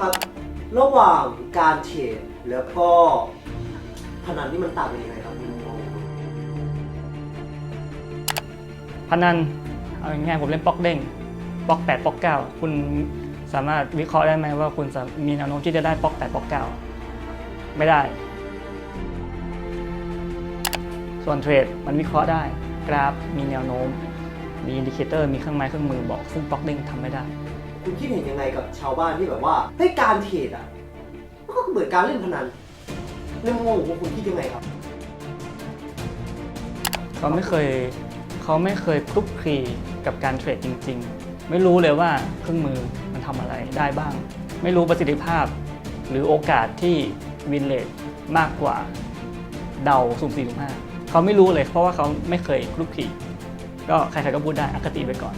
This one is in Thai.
ครับ ระหว่างการเทรดแล้วก็พนันนี่มันต่างกันยังไงครับคุณมพนันเอาง่ายๆผมเล่นป๊อกเด้งป๊อก8ป๊อก9คุณสามารถวิเคราะห์ได้ไหมว่าคุณจะมีแนวโน้มที่จะได้ป๊อก8ป๊อก9ไม่ได้ ส่วนเทรดมันวิเคราะห์ได้ กราฟมีแนวโน้ม มีอินดิเคเตอร์มีเครื่องไม้เครื่องมือบอกซึ่งป๊อกเด้งทำไม่ได้ คุณคิดเห็นยังไงกับชาวบ้านที่แบบว่าเฮ้ยการเทรดอะมันก็เหมือนการเล่นพนันในมุมมองของคุณคิดยังไงครับ เขาไม่เคยเขาไม่เคยคลุกคลีกับการเทรดจริง ๆ ไม่รู้เลยว่าเครื่องมือมันทำอะไรได้บ้าง ไม่รู้ประสิทธิภาพ หรือโอกาสที่วินเลทมากกว่าเดาสุ่มสี่สุ่มห้าเขาไม่รู้เลยเพราะว่าเขาไม่เคยคลุกคลีก็ใครๆก็พูดได้อคติไปก่อน